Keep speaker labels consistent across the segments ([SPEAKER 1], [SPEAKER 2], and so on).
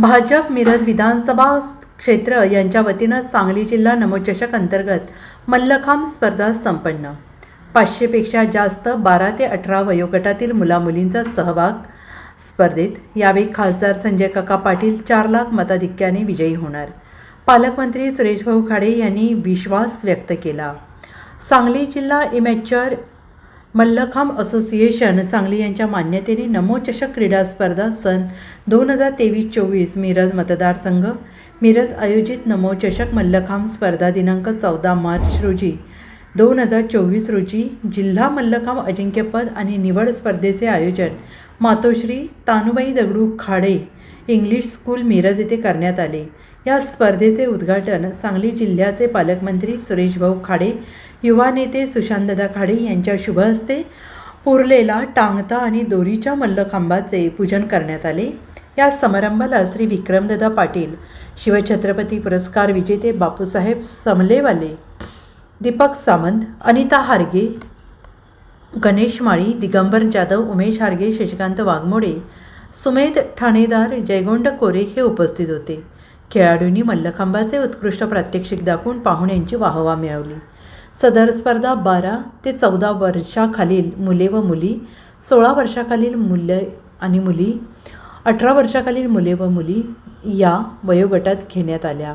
[SPEAKER 1] भाजप मिरज विधानसभा क्षेत्र यांच्या वतीनं सांगली जिल्हा नमोचषक अंतर्गत मल्लखांब स्पर्धा संपन्न. पाचशेपेक्षा जास्त बारा ते अठरा वयोगटातील मुलामुलींचा सहभाग स्पर्धेत. यावेळी खासदार संजय काका पाटील चार लाख मताधिक्याने विजयी होणार. पालकमंत्री सुरेशभाऊ खाडे यांनी विश्वास व्यक्त केला. सांगली जिल्हा इमॅच्युअर मल्लखांब असोसिएशन सांगली यांच्या मान्यतेने नमोचषक क्रीडा स्पर्धा सन दोन हजार तेवीस चोवीस मिरज मतदारसंघ मिरज आयोजित नमोचषक मल्लखांब स्पर्धा दिनांक चौदा मार्च रोजी दोन हजार चोवीस रोजी जिल्हा मल्लखांब अजिंक्यपद आणि निवड स्पर्धेचे आयोजन मातोश्री तानुबाई दगडू खाडे इंग्लिश स्कूल मिरज येथे करण्यात आले. या स्पर्धेचे उद्घाटन सांगली जिल्ह्याचे पालकमंत्री सुरेशभाऊ खाडे युवा नेते सुशांतदा खाडे यांच्या शुभ हस्ते पुरलेला टांगता आणि दोरीच्या मल्लखांबाचे पूजन करण्यात आले. या समारंभाला श्री विक्रमदादा पाटील शिवछत्रपती पुरस्कार विजेते बापूसाहेब समलेवाले दीपक सामंत अनिता हारगे गणेश माळी दिगंबर जाधव उमेश हारगे शशिकांत वाघमोडे सुमेध ठाणेदार जयगोंड कोरे हे उपस्थित होते. खेळाडूंनी मल्लखांबाचे उत्कृष्ट प्रात्यक्षिक दाखवून पाहुण्यांची वाहवा मिळवली. सदर स्पर्धा बारा ते चौदा वर्षाखालील मुले व मुली सोळा वर्षाखालील मुले आणि मुली अठरा वर्षाखालील मुले व मुली या वयोगटात घेण्यात आल्या.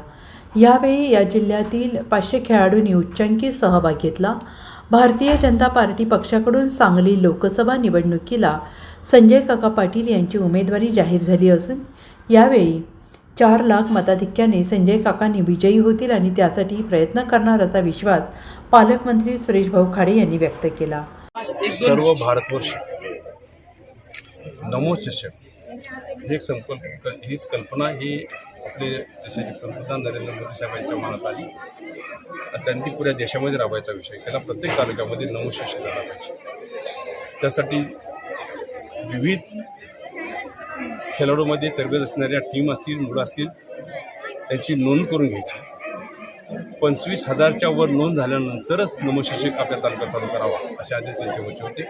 [SPEAKER 1] यावेळी या जिल्ह्यातील पाचशे खेळाडूंनी उच्चांकी सहभाग घेतला. भारतीय जनता पार्टी पक्षाकडून सांगली लोकसभा निवडणुकीला संजय काका पाटील यांची उमेदवारी जाहीर झाली असून यावेळी चार लाख मताधिक्याने संजय काकांनी विजयी होतील आणि त्यासाठी प्रयत्न करणार असा विश्वास पालकमंत्री सुरेशभाऊ खाडे यांनी व्यक्त केला.
[SPEAKER 2] सर्व भारतवर्ष नमो शिक्षक ही संकल्प हीच कल्पना ही आपले देशाचे पंतप्रधान नरेंद्र मोदी साहेबांच्या मनात आली त्यांनी पुऱ्या देशामध्ये राबवायचा विषय केला. प्रत्येक तालुक्यामध्ये नऊ शिष्य झाला पाहिजे. त्यासाठी विविध खेळाडूमध्ये तरबेज असणाऱ्या टीम असतील मुलं असतील त्यांची नोंद करून घ्यायची. पंचवीस हजारच्या वर नोंद झाल्यानंतरच नमोशिक्षक आपल्या तालुक्यात चालू करावा असे आदेश त्यांचे वचे होते.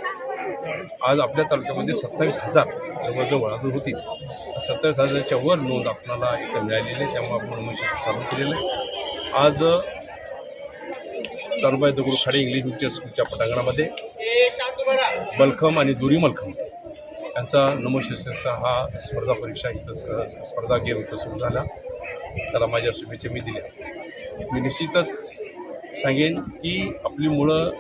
[SPEAKER 2] आज आपल्या तालुक्यामध्ये सत्तावीस हजार जवळजवळ अजून होतील. सत्तावीस हजारच्या वर नोंद आपल्याला इथं मिळालेली आहे त्यामुळे आपण नमशिक्षक चालू केलेलं आहे. आज तालुबाई दगडू खाडे इंग्लिश मिडियम स्कूलच्या पटांगणामध्ये बलखम आणि दुरी मलखम यांचा नमशिक्षकचा हा स्पर्धा परीक्षा इथं स्पर्धा गेम इथं सुरू झाला. त्याला माझ्या शुभेच्छा मी दिल्या. मी निश्चितच सांगेन की आपली मुलं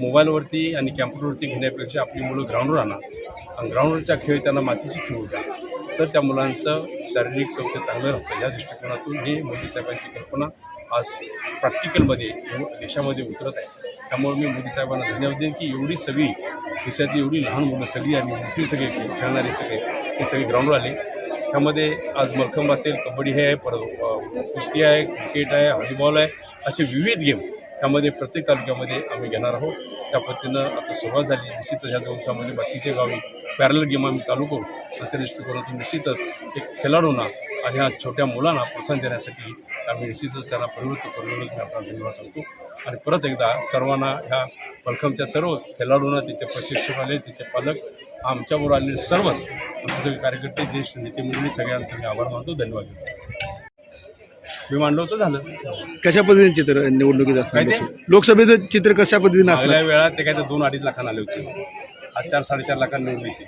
[SPEAKER 2] मोबाईलवरती आणि कॅम्प्युटरवरती घेण्यापेक्षा आपली मुलं ग्राउंडवर आणा. आणि ग्राउंडवरचा खेळ त्यांना मातीशी खेळू द्या. तर त्या मुलांचं शारीरिक सौख्य चांगलं राहतं. या दृष्टिकोनातून हे मोदी साहेबांची कल्पना आज प्रॅक्टिकलमध्ये देशामध्ये उतरत आहे. त्यामुळे मी मोदी साहेबांना धन्यवाद देईन की एवढी सगळी देशातली एवढी लहान मुलं सगळी आणि मोठी सगळे खेळणारे सगळे हे सगळे ग्राउंडवर आले. त्यामध्ये आज मलखंब असेल कबड्डी हे आहे परत कुस्ती आहे क्रिकेट आहे हॉलीबॉल आहे असे विविध गेम त्यामध्ये प्रत्येक तालुक्यामध्ये आम्ही घेणार आहोत. त्या पद्धतीनं आता सुरुवात झाली. निश्चितच ह्या दिवसामध्ये बाकीच्या गावी पॅरल गेम आम्ही चालू करू. आणि त्या दृष्टिकोनातून निश्चितच एक खेळाडूंना आणि ह्या छोट्या मुलांना प्रोत्साहन देण्यासाठी आम्ही निश्चितच त्यांना प्रवृत्त करूनच मी आपला धन्यवाद सांगतो. आणि परत एकदा सर्वांना ह्या मलखमच्या सर्व खेळाडूंना तिचे प्रशिक्षक आले तिचे पालक आमच्याबरोबर आलेले सर्वच आमचे सगळे कार्यकर्ते ज्येष्ठ नेते मंडळी सगळ्यांचे मी आभार मानतो धन्यवाद. देतो मी मांडलं होतं झालं.
[SPEAKER 3] कशा पद्धतीने चित्र निवडणुकीत
[SPEAKER 2] काय ते?
[SPEAKER 3] असणार लोकसभेचं चित्र कशा पद्धतीने असणार?
[SPEAKER 2] मागल्या वेळात ते काय ते दोन अडीच लाखांना आले होते. आज चार साडेचार लाखांना निवडून येते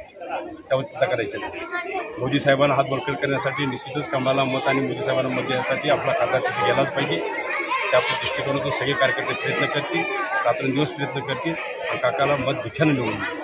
[SPEAKER 2] त्यावर चिंता करायची नाही. मोदी साहेबांना हात बळकट करण्यासाठी निश्चितच कमळाला मत आणि मोदी साहेबांना मत देण्यासाठी आपला खासदार तिथे गेलाच पाहिजे. त्या दृष्टिकोनातून सगळे कार्यकर्ते प्रयत्न करतील रात्रंदिवस प्रयत्न करतील आणि काकाला मत दिख्यानं निवडून देतील.